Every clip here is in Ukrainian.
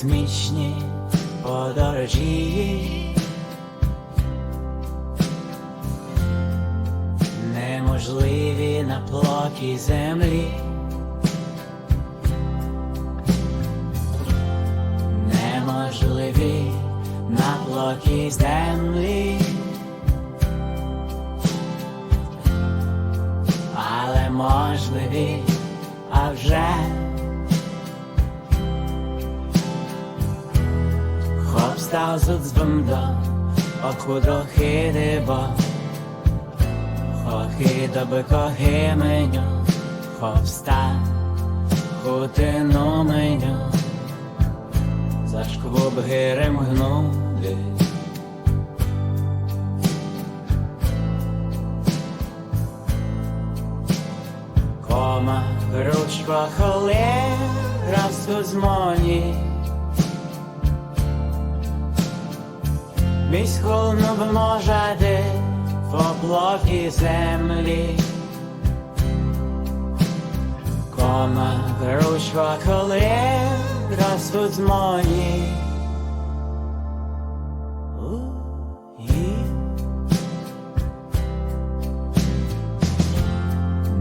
космічні подорожі. Неможливі на плоті землі. Неможливі на плоті землі. Але можливі, а вже Хоп став зудзвом до окудо хидибо Хохидо би когименю Хоп ста хутину меню Зашквуб гирем гнули Кома, ручко, холера, сузмоні Мій схолнув можади в облокі землі Кома, ручко, холера, сузмоні У-і.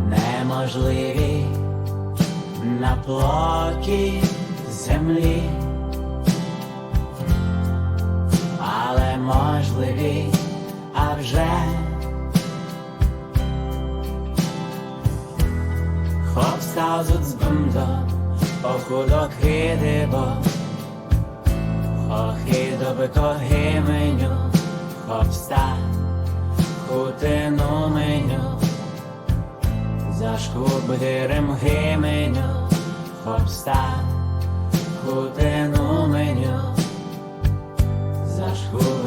неможливі на плоті землі, можливі, а вже Хоп став тут з бомдо, похудок і дибо, хохи доби коги меню, хоп ста, хутину меню, зашкубити ремги меню, хоп ста, хутину меню. That's cool.